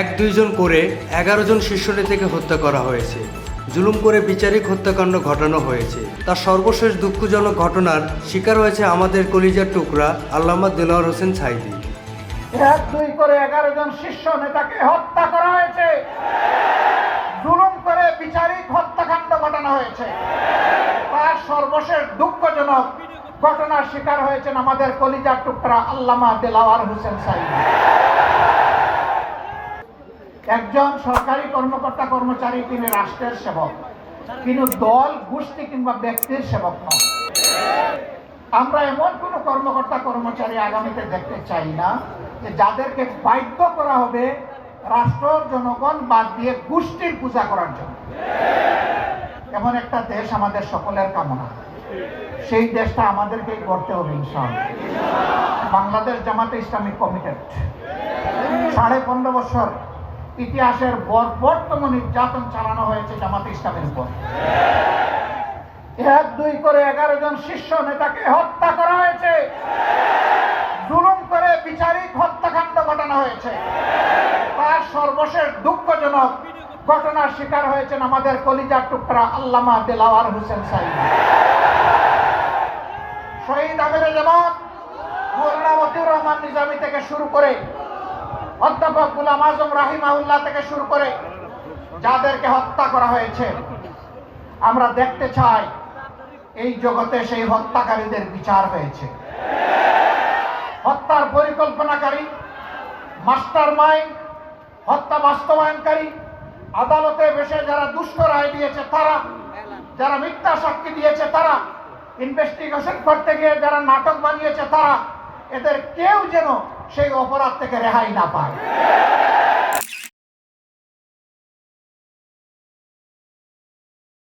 এক দুইজন করে এগারো জন শীর্ষ নেতাকে হত্যা করা হয়েছে। জুলুম করে বিচারিক হত্যাকাণ্ড ঘটানো হয়েছে। তার সর্বশেষ দুঃখজনক ঘটনার শিকার হয়েছে আমাদের কলিজার টুকরা আল্লামা দিলওয়ার হোসেন সাইদি। এক, দুই করে এগারো জন শীর্ষ নেতাকে হত্যা করা হয়েছে। জুলুম করে বিচারিক হত্যাকাণ্ড ঘটানো হয়েছে। তার সর্বশেষ দুঃখজনক ঘটনার শিকার হয়েছেন আমাদের কলিজার টুকরা আল্লামা দেলাওয়ার হোসেন সাইদ। একজন সরকারি কর্মকর্তা, কর্মচারী, তিনি রাষ্ট্রের সেবক। কিন্তু দল, গোষ্ঠী কিংবা ব্যক্তির সেবক নন। আমরা এমন কোন কর্মকর্তা, কর্মচারী আগামীতে দেখতে চাই না যে যাদেরকে বাধ্য করা হবে রাষ্ট্র, জনগণ বাদ দিয়ে গোষ্ঠীর পূজা করার জন্য। এমন একটা দেশ আমাদের সকলের কামনা। সেই দেশটা আমাদেরকেই করতে হবে, ইনশাআল্লাহ। বাংলাদেশ জামাতে ইসলামিক কমিটেড। সাড়ে পনেরো বছর ইতিহাসের বর্বরতম নির্যাতন চালানো হয়েছে জামাতে ইসলামের উপর। এক, দুই করে এগারো জন শীর্ষ নেতাকে হত্যা করা হয়েছে। জুলুম করে বিচারিক হত্যাকাণ্ড ঘটানো হয়েছে। তার সর্বশেষ দুঃখজনক ঘটনার শিকার হয়েছেন আমাদের কলিজার টুকরা আল্লামা দেলাওয়ার হোসেন সাইদ। শহীদ আমিরে জামাত, মৌলানা মতিউর রহমান নিজামী থেকে শুরু করে অধ্যাপক গুলাম আজম রাহিমাউল্লাহ থেকে শুরু করে যাদেরকে হত্যা করা হয়েছে, আমরা দেখতে চাই এই জগতে সেই হত্যাকারীদের বিচার হয়েছে। হত্যার পরিকল্পনাকারী মাস্টার মাইন্ড হত্যা বাস্তবায়নকারী, আদালতে বসে যারা দুষ্ট রায় দিয়েছে তারা, যারা মিথ্যা সাক্ষী দিয়েছে তারা ইনভেস্টিগেশন করতে গিয়ে যারা নাটক বানিয়েছে তারা, এদের কেউ যেন সেই অপরাধ থেকে রেহাই না পায়।